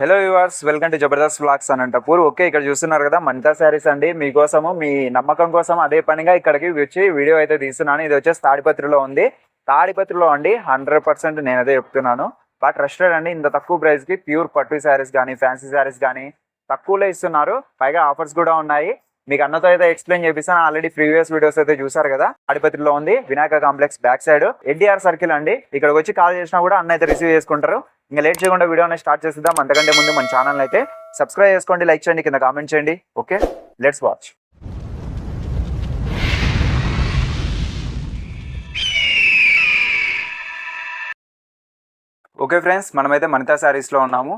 Hello viewers welcome to Jabardasth blogs Anantapur okay ఇక్కడ చూస్తున్నారు కదా మనితా శారీస్ అండి. మీకోసము మీ నమ్మకం కోసం అదే పనిగా ఇక్కడికి వచ్చి వీడియో అయితే తీస్తున్నాను. ఇది వచ్చేసి తాడిపత్రిలో ఉంది. తాడిపత్రిలో అండి హండ్రెడ్ పర్సెంట్ నేను అదే చెప్తున్నాను. బట్ రెస్టారెంట్ అండి ఇంత తక్కువ ప్రైస్కి ప్యూర్ పట్టు శారీస్ కానీ ఫ్యాన్సీ శారీస్ కానీ తక్కువలో ఇస్తున్నారు. పైగా ఆఫర్స్ కూడా ఉన్నాయి. మీకు అన్నతో అయితే ఎక్స్ప్లెయిన్ చేపిస్తాను. ఆల్రెడీ ప్రీవియస్ వీడియోస్ అయితే చూసారు కదా తాడిపత్రిలో ఉంది. Vinayaka complex back side NTR circle అండి. ఇక్కడికి వచ్చి కాల్ చేసినా కూడా అన్న అయితే రిసీవ్ చేసుకుంటారు. ఇంకా లేట్ చేయకుండా వీడియోని స్టార్ట్ చేసేద్దాం. అంతకంటే ముందు మన ఛానల్ అయితే సబ్స్క్రైబ్ చేసుకోండి లైక్ చేయండి కింద కామెంట్ చేయండి. Okay let's watch okay friends మనమైతే మనితా శారీస్లో ఉన్నాము.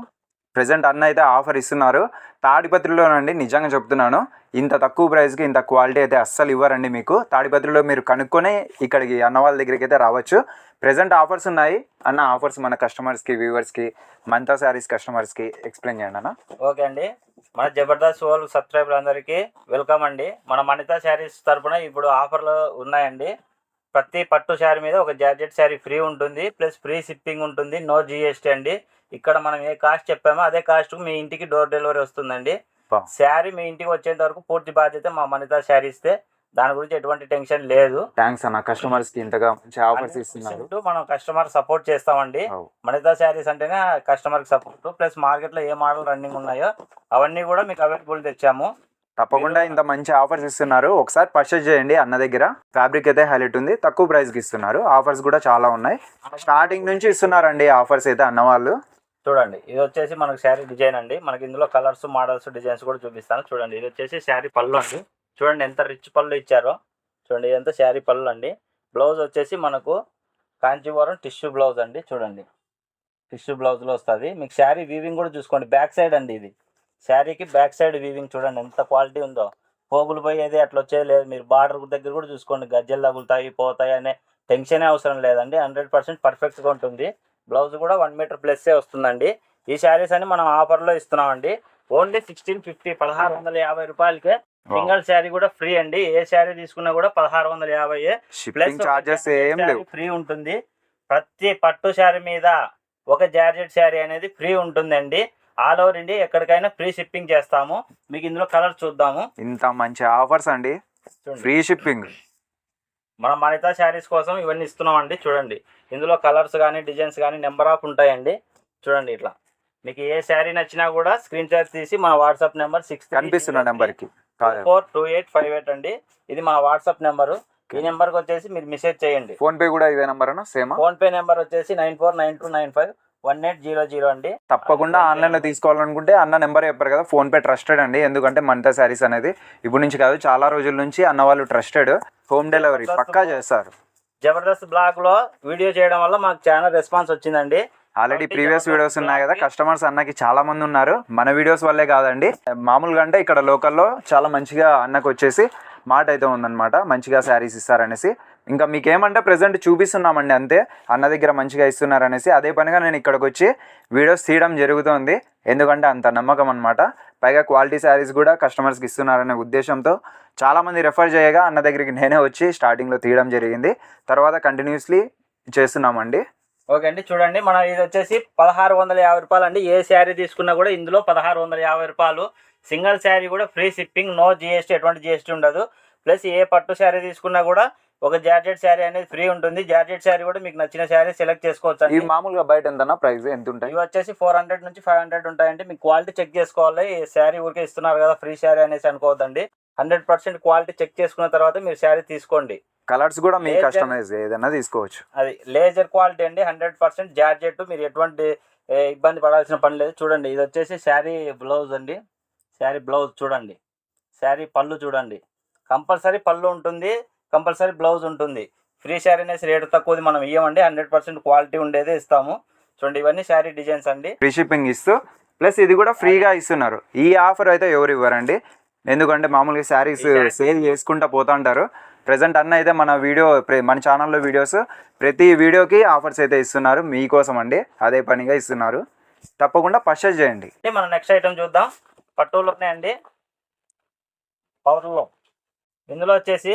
ప్రజెంట్ అన్న అయితే ఆఫర్ ఇస్తున్నారు. తాడిపత్రిలోనండి నిజంగా చెప్తున్నాను ఇంత తక్కువ ప్రైస్కి ఇంత క్వాలిటీ అయితే అస్సలు ఇవ్వరండి మీకు. తాడిపత్రిలో మీరు కనుక్కొని ఇక్కడికి అన్న వాళ్ళ దగ్గరికి అయితే రావచ్చు. ప్రజెంట్ ఆఫర్స్ ఉన్నాయి. అన్న ఆఫర్స్ మన కస్టమర్స్కి వ్యూవర్స్కి మంతా శారీస్ కస్టమర్స్కి ఎక్స్ప్లెయిన్ చేయండి అన్న. ఓకే అండి. మన జబర్దస్త్ వాళ్ళు సబ్స్క్రైబర్ అందరికీ వెల్కమ్ అండి. మన మణితా శారీస్ తరపున ఇప్పుడు ఆఫర్లు ఉన్నాయండి. ప్రతి పట్టు శారీ మీద ఒక జార్జెట్ శారీ ఫ్రీ ఉంటుంది. ప్లస్ ఫ్రీ షిప్పింగ్ ఉంటుంది. నో జిఎస్టీ అండి. ఇక్కడ మనం ఏ కాస్ట్ చెప్పామో అదే కాస్ట్ మీ ఇంటికి డోర్ డెలివరీ వస్తుందండి. శారీ మీ ఇంటికి వచ్చేంత వరకు పూర్తి బాధ్యత మా మణితా శారీ ఇస్తే దాని గురించి ఎటువంటి టెన్షన్ లేదు. థ్యాంక్స్ అన్న. కస్టమర్స్కి ఇంతగా మంచి ఆఫర్స్ ఇస్తున్నారు. 100% మనం కస్టమర్ సపోర్ట్ చేస్తామండి. మణితా శారీస్ అంటేనే కస్టమర్ సపోర్ట్ ప్లస్ మార్కెట్లో ఏ మోడల్ రన్నింగ్ ఉన్నాయో అవన్నీ కూడా మీకు అవైలబుల్ తెచ్చాము. తప్పకుండా ఇంత మంచి ఆఫర్స్ ఇస్తున్నారు. ఒకసారి పర్చేజ్ చేయండి అన్న దగ్గర. ఫ్యాబ్రిక్ అయితే హైలైట్ ఉంది. తక్కువ ప్రైస్కి ఇస్తున్నారు. ఆఫర్స్ కూడా చాలా ఉన్నాయి. స్టార్టింగ్ నుంచి ఇస్తున్నారండి ఆఫర్స్ అయితే అన్న వాళ్ళు చూడండి ఇది వచ్చేసి మనకు శారీ డిజైన్ అండి. మనకి ఇందులో కలర్స్ మోడల్స్ డిజైన్స్ కూడా చూపిస్తాను. చూడండి ఇది వచ్చేసి శారీ పళ్ళు అండి. చూడండి ఎంత రిచ్ పళ్ళు ఇచ్చారో. చూడండి ఇదంతా శారీ పళ్ళు అండి. బ్లౌజ్ వచ్చేసి మనకు కాంచీవరం టిష్యూ బ్లౌజ్ అండి. చూడండి టిష్యూ బ్లౌజ్లో వస్తుంది. మీకు శారీ వీవింగ్ కూడా చూసుకోండి. బ్యాక్ సైడ్ అండి ఇది. శారీకి బ్యాక్ సైడ్ వీవింగ్ చూడండి ఎంత క్వాలిటీ ఉందో. పోగులు పోయేది అట్లా వచ్చేది లేదు. మీరు బార్డర్ దగ్గర కూడా చూసుకోండి. గజ్జలు తగులుతాయి పోతాయి అనే టెన్షనే అవసరం లేదండి. హండ్రెడ్ పర్సెంట్ పర్ఫెక్ట్గా ఉంటుంది. బ్లౌజ్ కూడా వన్ మీటర్ ప్లస్సే వస్తుందండి. ఈ శారీస్ అని మనం ఆఫర్లో ఇస్తున్నామండి. ఓన్లీ సిక్స్టీన్ ఫిఫ్టీ పదహారు వందల యాభై రూపాయలకే సింగిల్ శారీ కూడా ఫ్రీ అండి. ఏ శారీ తీసుకున్నా కూడా పదహారు వందల యాభై షిప్పింగ్ చార్జెస్ ఫ్రీ ఉంటుంది. ప్రతి పట్టు శారీ మీద ఒక జార్జెట్ శారీ అనేది ఫ్రీ ఉంటుందండి. ఆల్ ఓవర్ ఇండియా ఎక్కడికైనా ఫ్రీ షిప్పింగ్ చేస్తాము. మీకు ఇందులో కలర్ చూద్దాము. ఇంత మంచి ఆఫర్స్ అండి. Free shipping. మన మనితా శారీస్ కోసం ఇవన్నీ ఇస్తున్నామండి చూడండి. ఇందులో కలర్స్ కానీ డిజైన్స్ కానీ నెంబర్ ఆఫ్ ఉంటాయండి. చూడండి ఇట్లా. మీకు ఏ శారీ నచ్చినా కూడా స్క్రీన్ షాట్ తీసి మన వాట్సాప్ నెంబర్ సిక్స్ కనిపిస్తున్న నెంబర్కి. Four two eight five eight అండి. ఇది మన వాట్సాప్ నెంబరు. ఈ నెంబర్కి వచ్చేసి మీరు మెసేజ్ చేయండి. ఫోన్ పే కూడా ఇదే number same? PhonePe number వచ్చేసి nine four nine two nine five one eight zero zero అండి. తప్పకుండా ఆన్లైన్లో తీసుకోవాలనుకుంటే అన్న నెంబర్ చెప్పారు కదా ఫోన్ పే ట్రస్టెడ్ అండి. ఎందుకంటే మనితా శారీస్ అనేది ఇప్పుడు నుంచి కాదు చాలా రోజుల నుంచి అన్న వాళ్ళు ట్రస్టెడ్. హోమ్ డెలివరీ పక్కా చేస్తారు. జబర్దస్త్ బ్లాగ్లో వీడియో చేయడం వల్ల మాకు చాలా రెస్పాన్స్ వచ్చిందండి. ఆల్రెడీ ప్రీవియస్ వీడియోస్ ఉన్నాయి కదా కస్టమర్స్ అన్నకి చాలా మంది ఉన్నారు. మన వీడియోస్ వల్లే కాదండి మామూలుగా అంటే ఇక్కడ లోకల్లో చాలా మంచిగా అన్నకు వచ్చేసి మాట అయితే ఉందన్నమాట మంచిగా శారీస్ ఇస్తారనేసి. ఇంకా మీకేమంటే ప్రజెంట్ చూపిస్తున్నామండి అంతే. అన్న దగ్గర మంచిగా ఇస్తున్నారు అనేసి అదే పనిగా నేను ఇక్కడికి వచ్చి వీడియోస్ తీయడం జరుగుతుంది. ఎందుకంటే అంత నమ్మకం అనమాట పైగా క్వాలిటీ శారీస్ కూడా కస్టమర్స్కి ఇస్తున్నారనే ఉద్దేశంతో చాలామంది రెఫర్ చేయగా అన్న దగ్గరికి నేనే వచ్చి స్టార్టింగ్లో తీయడం జరిగింది. తర్వాత కంటిన్యూస్లీ చేస్తున్నామండి. ఓకే అండి చూడండి. మన ఇది వచ్చేసి పదహారు వందల యాభై రూపాయలు అండి. ఏ శారీ తీసుకున్నా కూడా ఇందులో పదహారు వందల యాభై రూపాయలు. సింగిల్ శారీ కూడా ఫ్రీ షిప్పింగ్ నో జిఎస్టీ ఎటువంటి జిఎస్టీ ఉండదు. ప్లస్ ఏ పట్టు శారీ తీసుకున్నా కూడా ఒక జార్జెట్ శారీ అనేది ఫ్రీ ఉంటుంది. జార్జెట్ శారీ కూడా మీకు నచ్చిన శారీ సెలెక్ట్ చేసుకోవచ్చు ఇవి అండి మామూలుగా బయట ఎంతన్నా ప్రైస్ ఎంత ఉంటాయి? ఇవి వచ్చేసి ఫోర్ హండ్రెడ్ నుంచి ఫైవ్ హండ్రెడ్ ఉంటాయండి. మీకు క్వాలిటీ చెక్ చేసుకోవాలి. ఈ శారీ ఊరికే ఇస్తున్నారు కదా ఫ్రీ శారీ అనేసి అనుకోవద్దండి. హండ్రెడ్ పర్సెంట్ క్వాలిటీ చెక్ చేసుకున్న తర్వాత మీరు శారీ తీసుకోండి. కలర్స్ కూడా మీ కస్టమైజ్ ఏదైనా తీసుకోవచ్చు. అది లేజర్ క్వాలిటీ అండి. Hundred percent georgette. మీరు ఎటువంటి ఇబ్బంది పడాల్సిన పని లేదు. చూడండి ఇది వచ్చేసి శారీ బ్లౌజ్ అండి. శారీ బ్లౌజ్ చూడండి. శారీ పళ్ళు చూడండి. కంపల్సరీ పళ్ళు ఉంటుంది. కంపల్సరీ బ్లౌజ్ ఉంటుంది. ఫ్రీ శారీ అనేసి రేటు తక్కువది మనం ఇవ్వమండి హండ్రెడ్ పర్సెంట్ క్వాలిటీ ఉండేదే ఇస్తాము. చూడండి ఇవన్నీ శారీ డిజైన్స్ అండి. ఫ్రీ షిప్పింగ్ ఇస్తూ ప్లస్ ఇది కూడా ఫ్రీగా ఇస్తున్నారు. ఈ ఆఫర్ అయితే ఎవరు ఇవ్వరండి? ఎందుకంటే మామూలుగా శారీస్ సేల్ చేసుకుంటా పోతా ఉంటారు. ప్రజెంట్ అన్న అయితే మన వీడియో మన ఛానల్లో వీడియోస్ ప్రతి వీడియోకి ఆఫర్స్ అయితే ఇస్తున్నారు. మీకోసం అండి అదే పనిగా ఇస్తున్నారు. తప్పకుండా పర్చేజ్ చేయండి. మనం నెక్స్ట్ ఐటమ్ చూద్దాం. పట్టులోనే అండి పవర్లో ఇందులో వచ్చేసి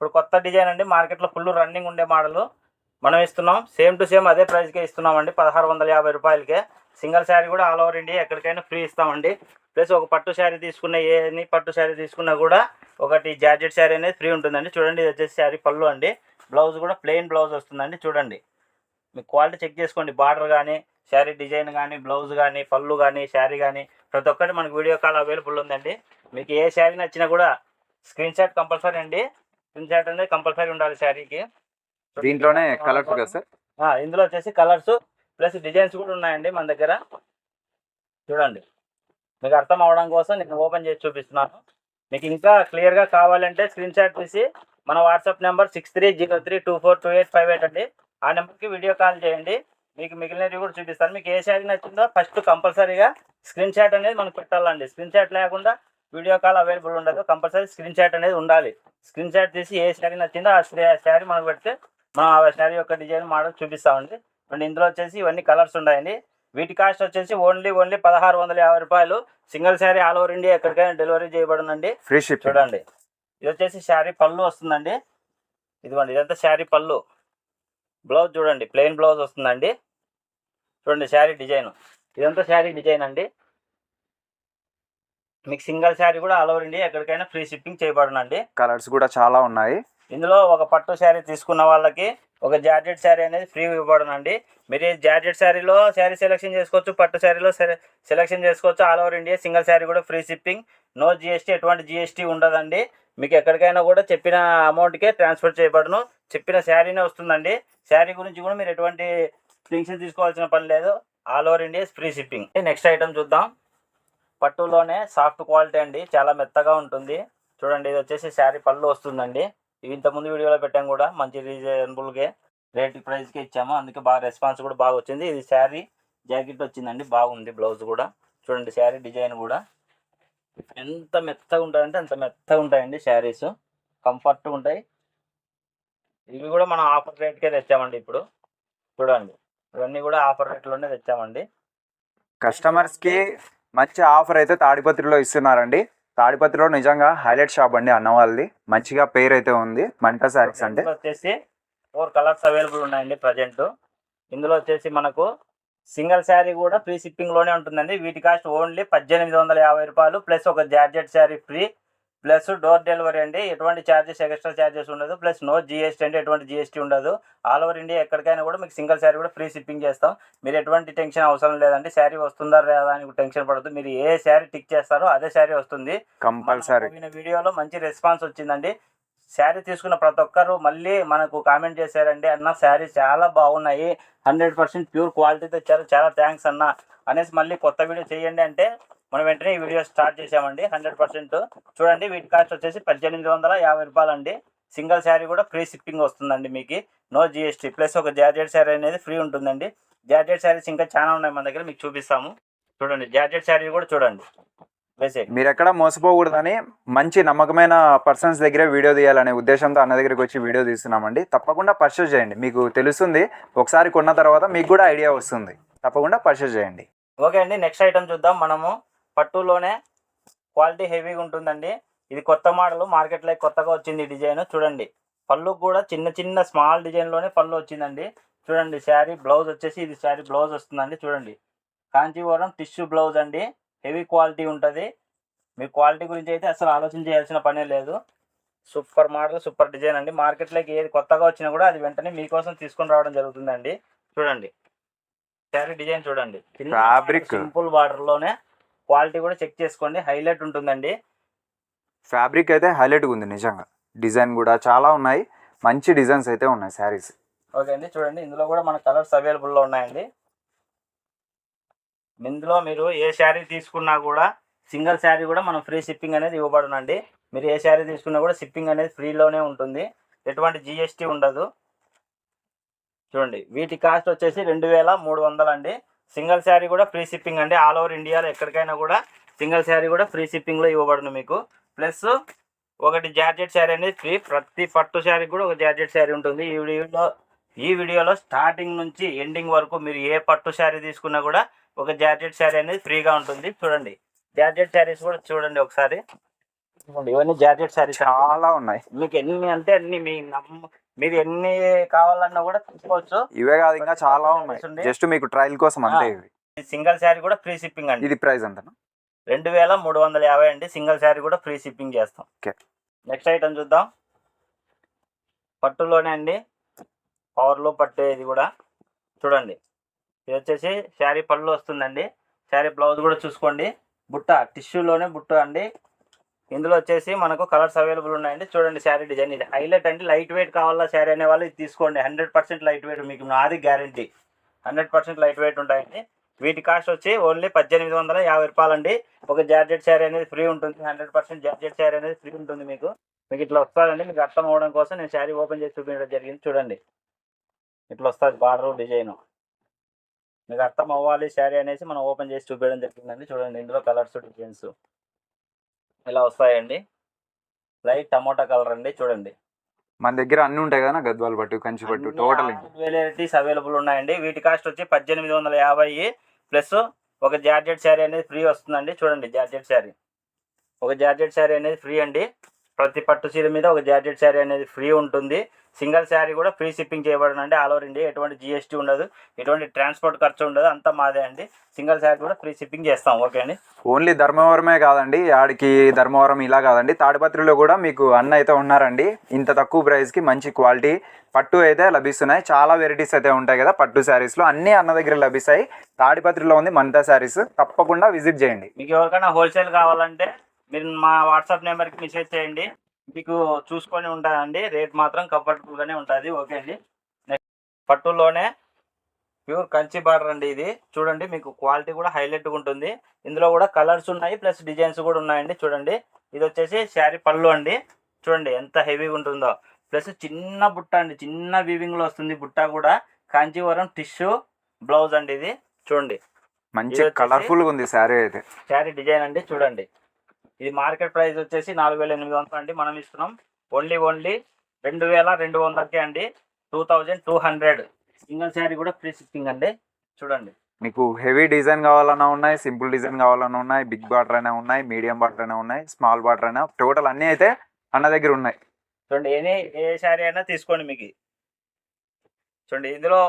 ఇప్పుడు కొత్త డిజైన్ అండి. మార్కెట్లో ఫుల్ రన్నింగ్ ఉండే మోడల్ మనం ఇస్తున్నాం. సేమ్ టు సేమ్ అదే ప్రైస్కే ఇస్తున్నాం అండి పదహారు వందల యాభై రూపాయలకే. సింగిల్ శారీ కూడా ఆల్ ఓవర్ ఇండియా ఎక్కడికైనా ఫ్రీ ఇస్తామండి. ప్లస్ ఒక పట్టు శారీ తీసుకున్న ఏని పట్టు శారీ తీసుకున్నా కూడా ఒకటి జార్జెట్ శారీ అనేది ఫ్రీ ఉంటుందండి. చూడండి ఇది వచ్చేసి శారీ పళ్ళు అండి. బ్లౌజ్ కూడా ప్లెయిన్ బ్లౌజ్ వస్తుందండి. చూడండి. మీకు క్వాలిటీ చెక్ చేసుకోండి. బార్డర్ కానీ శారీ డిజైన్ కానీ బ్లౌజ్ కానీ పళ్ళు కానీ శారీ కానీ ప్రతి ఒక్కటి మనకు వీడియో కాల్ అవైలబుల్ ఉందండి. మీకు ఏ శారీ నచ్చినా కూడా స్క్రీన్ షాట్ కంపల్సరీ అండి. స్క్రీన్ షాట్ అనేది కంపల్సరీ ఉండాలి శారీకి. దీంట్లోనే కలర్స్ కదా సార్? ఇందులో వచ్చేసి కలర్స్ ప్లస్ డిజైన్స్ కూడా ఉన్నాయండి మన దగ్గర. చూడండి. మీకు అర్థం అవడం కోసం నేను ఓపెన్ చేసి చూపిస్తున్నాను. మీకు ఇంకా క్లియర్గా కావాలంటే స్క్రీన్ షాట్ తీసి మన WhatsApp number six three zero three two four two eight five eight అండి. ఆ నెంబర్కి వీడియో కాల్ చేయండి. మీకు మిగిలినవి కూడా చూపిస్తాను. మీకు ఏ శారీ నచ్చిందో ఫస్ట్ కంపల్సరీగా స్క్రీన్ షాట్ అనేది మనకు పెట్టాలండి. స్క్రీన్ షాట్ లేకుండా వీడియో కాల్ అవైలబుల్ ఉండదు. కంపల్సరీ స్క్రీన్ షాట్ అనేది ఉండాలి. స్క్రీన్ షాట్ తీసి ఏ శారీ నచ్చిందో ఆ శారీ మనకు పెడితే మనం ఆ శారీ యొక్క డిజైన్ మోడల్ చూపిస్తామండి అండ్ ఇందులో వచ్చేసి ఇవన్నీ కలర్స్ ఉన్నాయండి. వీటి కాస్ట్ వచ్చేసి ఓన్లీ ఓన్లీ పదహారు వందల యాభై రూపాయలు. Single saree all over India ఎక్కడికైనా డెలివరీ చేయబడునండి ఫ్రీ షిప్ చూడండి. ఇది వచ్చేసి శారీ పళ్ళు వస్తుందండి. ఇదిగోండి ఇదంతా శారీ పళ్ళు. బ్లౌజ్ చూడండి ప్లెయిన్ బ్లౌజ్ వస్తుందండి. చూడండి శారీ డిజైన్ ఇదంతా శారీ డిజైన్ అండి. మీకు సింగిల్ శారీ కూడా ఆల్ ఓవర్ ఇండియా ఎక్కడికైనా ఫ్రీ షిప్పింగ్ చేయబడునండి. కలర్స్ కూడా చాలా ఉన్నాయి. ఇందులో ఒక పట్టు శారీ తీసుకున్న వాళ్ళకి ఒక జార్జెట్ శారీ అనేది ఫ్రీ ఇవ్వబడునండి. మీరు జార్జెట్ శారీలో శారీ సెలెక్షన్ చేసుకోవచ్చు పట్టు శారీలో సెలెక్షన్ చేసుకోవచ్చు. All over India single saree కూడా ఫ్రీ షిప్పింగ్. నో జిఎస్టీ ఎటువంటి జిఎస్టీ ఉండదండి. మీకు ఎక్కడికైనా కూడా చెప్పిన అమౌంట్కే ట్రాన్స్ఫర్ చేయబడును. చెప్పిన శారీనే వస్తుందండి. శారీ గురించి కూడా మీరు ఎటువంటి టెన్షన్ తీసుకోవాల్సిన పని లేదు. All over India free shipping. Next item చూద్దాం. పట్టులోనే సాఫ్ట్ క్వాలిటీ అండి చాలా మెత్తగా ఉంటుంది. చూడండి ఇది వచ్చేసి శారీ పళ్ళు వస్తుందండి. ఇవి ఇంతకుముందు వీడియోలో పెట్టాం కూడా మంచి రీజనబుల్గా రేట్ ప్రైస్కి ఇచ్చాము. అందుకే బాగా రెస్పాన్స్ కూడా బాగా వచ్చింది. ఇది శారీ జాకెట్ వచ్చిందండి బాగుంది బ్లౌజ్ కూడా. చూడండి శారీ డిజైన్ కూడా. ఎంత మెత్తగా ఉంటాయంటే అంత మెత్తగా ఉంటాయండి శారీస్. కంఫర్ట్ ఉంటాయి. ఇవి కూడా మనం ఆఫర్ రేట్కే తెచ్చామండి ఇప్పుడు. చూడండి ఇవన్నీ కూడా ఆఫర్ రేట్లోనే తెచ్చామండి. కస్టమర్స్కి మంచి ఆఫర్ అయితే తాడిపత్రిలో ఇస్తున్నారండి. తాడిపత్రిలో నిజంగా హైలైట్ షాప్ అండి అన్న వాళ్ళది. మంచిగా పేరు అయితే ఉంది. మంట శారీస్ అంటే. వచ్చేసి ఫోర్ కలర్స్ అవైలబుల్ ఉన్నాయండి ప్రజెంట్. ఇందులో వచ్చేసి మనకు సింగిల్ శారీ కూడా ఫ్రీ షిప్పింగ్లోనే ఉంటుందండి. వీటి కాస్ట్ ఓన్లీ పద్దెనిమిది వందల యాభై రూపాయలు ప్లస్ ఒక georgette saree free. Plus door delivery అండి. ఎటువంటి ఛార్జెస్ ఎక్స్ట్రా ఛార్జెస్ ఉండదు. ప్లస్ నో జిఎస్టీ అంటే ఎటువంటి జిఎస్టీ ఉండదు. ఆల్ ఓవర్ ఇండియా ఎక్కడికైనా కూడా మీకు సింగిల్ శారీ కూడా ఫ్రీ షిప్పింగ్ చేస్తాం. మీరు ఎటువంటి టెన్షన్ అవసరం లేదండి. శారీ వస్తుందా లేదా అని టెన్షన్ పడదు మీరు ఏ శారీ టిక్ చేస్తారో అదే శారీ వస్తుంది. కంపల్సరీ వీడియోలో మంచి రెస్పాన్స్ వచ్చిందండి. శారీ తీసుకున్న ప్రతి ఒక్కరు మళ్ళీ మనకు కామెంట్ చేశారండి అన్న శారీ చాలా బాగున్నాయి హండ్రెడ్ పర్సెంట్ ప్యూర్ క్వాలిటీతో ఇచ్చారు చాలా థ్యాంక్స్ అన్న అనేసి మళ్ళీ కొత్త వీడియో చేయండి అంటే మనం వెంటనే ఈ వీడియో స్టార్ట్ చేసామండి హండ్రెడ్ పర్సెంట్ చూడండి వీటి కాస్ట్ వచ్చేసి పద్దెనిమిది వందల యాభై రూపాయలు అండి సింగిల్ శారీ కూడా ఫ్రీ షిప్పింగ్ వస్తుందండి మీకు. నో జిఎస్టీ ప్లస్ ఒక జార్జెట్ శారీ అనేది ఫ్రీ ఉంటుందండి. జార్జెట్ శారీస్ ఇంకా చాలా ఉన్నాయి మన దగ్గర మీకు చూపిస్తాము. చూడండి జార్జెట్ శారీ కూడా చూడండి. మీరు ఎక్కడ మోసపోకూడదని మంచి నమ్మకమైన పర్సన్స్ దగ్గరే వీడియో తీయాలనే ఉద్దేశంతో అన్న దగ్గరికి వచ్చి వీడియో తీస్తున్నామండి. తప్పకుండా పర్చేస్ చేయండి. మీకు తెలుస్తుంది ఒకసారి కొన్న తర్వాత మీకు కూడా ఐడియా వస్తుంది. తప్పకుండా పర్చేస్ చేయండి. ఓకే అండి నెక్స్ట్ ఐటమ్ చూద్దాం. మనము పట్టులోనే క్వాలిటీ హెవీగా ఉంటుందండి. ఇది కొత్త మోడల్ మార్కెట్లో కొత్తగా వచ్చింది డిజైన్. చూడండి పళ్ళు కూడా చిన్న చిన్న స్మాల్ డిజైన్లోనే పళ్ళు వచ్చిందండి. చూడండి శారీ బ్లౌజ్ వచ్చేసి ఇది శారీ బ్లౌజ్ వస్తుందండి. చూడండి కాంచీవరం టిష్యూ బ్లౌజ్ అండి. హెవీ క్వాలిటీ ఉంటుంది. మీ క్వాలిటీ గురించి అయితే అసలు ఆలోచన చేయాల్సిన పనే లేదు. సూపర్ మోడల్ సూపర్ డిజైన్ అండి. మార్కెట్లోకి ఏది కొత్తగా వచ్చినా కూడా అది వెంటనే మీకోసం తీసుకొని రావడం జరుగుతుందండి. చూడండి. శారీ డిజైన్ చూడండి. Fabric. సింపుల్ బార్డర్లోనే క్వాలిటీ కూడా చెక్ చేసుకోండి. హైలైట్ ఉంటుందండి. ఫ్యాబ్రిక్ అయితే హైలైట్గా ఉంది నిజంగా. డిజైన్ కూడా చాలా ఉన్నాయి. మంచి డిజైన్స్ అయితే ఉన్నాయి శారీస్. ఓకే అండి. చూడండి. ఇందులో కూడా మన కలర్స్ అవైలబుల్లో ఉన్నాయండి. ఇందులో మీరు ఏ శారీ తీసుకున్నా కూడా సింగిల్ శారీ కూడా మనం ఫ్రీ షిప్పింగ్ అనేది ఇవ్వబడునండి. మీరు ఏ శారీ తీసుకున్నా కూడా షిప్పింగ్ అనేది ఫ్రీలోనే ఉంటుంది. ఎటువంటి జిఎస్టీ ఉండదు. చూడండి వీటి కాస్ట్ వచ్చేసి రెండు వేల మూడు వందలు అండి. సింగిల్ శారీ కూడా ఫ్రీ షిప్పింగ్ అండి. ఆల్ ఓవర్ ఇండియాలో ఎక్కడికైనా కూడా సింగిల్ శారీ కూడా ఫ్రీ షిప్పింగ్లో ఇవ్వబడును మీకు. ప్లస్ ఒకటి జార్జెట్ శారీ అనేది ఫ్రీ. ప్రతి పట్టు శారీ కూడా ఒక జార్జెట్ శారీ ఉంటుంది. ఈ వీడియోలో ఈ వీడియోలో స్టార్టింగ్ నుంచి ఎండింగ్ వరకు మీరు ఏ పట్టు శారీ తీసుకున్నా కూడా ఒక జార్జెట్ శారీ అనేది ఫ్రీగా ఉంటుంది. చూడండి. జార్జెట్ శారీస్ కూడా చూడండి ఒకసారి. ఇవన్నీ జార్జెట్ శారీస్ చాలా ఉన్నాయి. మీకు ఎన్ని అంటే అన్ని మీ నమ్మ మీరు ఎన్ని కావాలన్నా కూడా తీసుకోవచ్చు. ఇవే కాదు ఇంకా చాలా ఉన్నాయి. జస్ట్ మీకు ట్రయల్ కోసం అంతే ఇవి. సింగిల్ శారీ కూడా ఫ్రీ షిప్పింగ్ అండి. ఇది ప్రైస్ ఎంత? రెండు వేల మూడు వందల యాభై అండి. సింగిల్ శారీ కూడా ఫ్రీ షిప్పింగ్ చేస్తాం. నెక్స్ట్ ఐటమ్ చూద్దాం. పట్టులోనే అండి. పవర్లో పట్టు ఇది కూడా. చూడండి. ఇది వచ్చేసి శారీ పళ్ళు వస్తుందండి. శారీ బ్లౌజ్ కూడా చూసుకోండి. బుట్ట టిష్యూలోనే బుట్ట అండి. ఇందులో వచ్చేసి మనకు కలర్స్ అవైలబుల్ ఉన్నాయండి. చూడండి శారీ డిజైన్. ఇది హైలైట్ అండి. లైట్ వెయిట్ కావాలా శారీ అనే వాళ్ళు ఇది తీసుకోండి. హండ్రెడ్ పర్సెంట్ లైట్ వెయిట్ మీకు నాది guarantee. Hundred percent light weight ఉంటాయండి. వీటి కాస్ట్ వచ్చి ఓన్లీ పద్దెనిమిది వందల యాభై రూపాయలండి. ఒక జార్జెట్ శారీ అనేది ఫ్రీ ఉంటుంది. హండ్రెడ్ పర్సెంట్ జార్జెట్ శారీ అనేది ఫ్రీ ఉంటుంది మీకు. మీకు ఇట్లా వస్తుందండి. మీకు అర్థం అవ్వడం కోసం నేను శారీ ఓపెన్ చేసి చూపించడం జరిగింది. చూడండి. ఇట్లా వస్తుంది బార్డర్ డిజైన్. మీకు అర్థం అవ్వాలి శారీ అనేసి మనం ఓపెన్ చేసి చూపించడం జరిగిందండి. చూడండి ఇందులో కలర్స్ డిజైన్స్ ఇలా వస్తాయండి? లైట్ టమోటా కలర్ అండి చూడండి. మన దగ్గర అన్ని ఉంటాయి కదా గద్వాల పట్టు కంచి పట్టు టోటల్ వెరైటీస్ అవైలబుల్ ఉన్నాయండి. వీటి కాస్ట్ వచ్చి పద్దెనిమిది వందల యాభై ప్లస్ ఒక జార్జెట్ శారీ అనేది ఫ్రీ వస్తుందండి. చూడండి జార్జెట్ శారీ. ఒక జార్జెట్ శారీ అనేది ఫ్రీ అండి. ప్రతి పట్టు చీర మీద ఒక జార్జెట్ శారీ అనేది ఫ్రీ ఉంటుంది. సింగిల్ శారీ కూడా ఫ్రీ షిప్పింగ్ చేయబడునండి ఆల్ ఓవర్ ఇండియా. ఎటువంటి జిఎస్టీ ఉండదు ఎటువంటి ట్రాన్స్పోర్ట్ ఖర్చు ఉండదు అంతా మాదే అండి. సింగిల్ శారీ కూడా ఫ్రీ షిప్పింగ్ చేస్తాం ఓకే అండి? ఓన్లీ ధర్మవరమే కాదండి ఆడికి ధర్మవరం ఇలా కాదండి. తాడిపత్రిలో కూడా మీకు అన్న అయితే ఉన్నారండి. ఇంత తక్కువ ప్రైస్కి మంచి క్వాలిటీ పట్టు అయితే లభిస్తున్నాయి. చాలా వెరైటీస్ అయితే ఉంటాయి కదా పట్టు శారీస్లో అన్నీ అన్న దగ్గర లభిస్తాయి. తాడిపత్రిలో ఉంది మనితా శారీస్ తప్పకుండా విజిట్ చేయండి. మీకు ఎవరికైనా హోల్సేల్ కావాలంటే మీరు మా వాట్సాప్ నెంబర్కి మెసేజ్ చేయండి. మీకు చూసుకొని ఉంటాయండి రేట్ మాత్రం కంఫర్టబుల్గానే ఉంటుంది. ఓకే అండి. నెక్స్ట్ పట్టులోనే ప్యూర్ కంచి బార్డర్ అండి ఇది. చూడండి మీకు క్వాలిటీ కూడా హైలైట్గా ఉంటుంది. ఇందులో కూడా కలర్స్ ఉన్నాయి ప్లస్ డిజైన్స్ కూడా ఉన్నాయండి. చూడండి ఇది వచ్చేసి శారీ పళ్ళు అండి. చూడండి ఎంత హెవీగా ఉంటుందో. ప్లస్ చిన్న బుట్ట అండి. చిన్న వీవింగ్లో వస్తుంది బుట్ట కూడా. కాంచీవరం టిష్యూ బ్లౌజ్ అండి ఇది. చూడండి. మంచి కలర్ఫుల్గా ఉంది శారీ అయితే. శారీ డిజైన్ అండి. చూడండి. ఇది మార్కెట్ ప్రైస్ వచ్చేసి నాలుగు వేల ఎనిమిది వందలు అండి. మనం ఇస్తున్నాం ఓన్లీ ఓన్లీ రెండు వేల రెండు వందలకే అండి. Two thousand two hundred. Single sari కూడా ఫ్రీ షిప్పింగ్ అండి. చూడండి. మీకు హెవీ డిజైన్ కావాలన్నా ఉన్నాయి సింపుల్ డిజైన్ కావాలన్నా ఉన్నాయి బిగ్ బార్డర్ అయినా ఉన్నాయి మీడియం బార్డర్ అయినా ఉన్నాయి స్మాల్ బార్డర్ అయినా టోటల్ అన్నీ అయితే అన్న దగ్గర ఉన్నాయి. చూడండి ఏ ఏ శారీ అయినా తీసుకోండి మీకు. చూడండి ఇందులో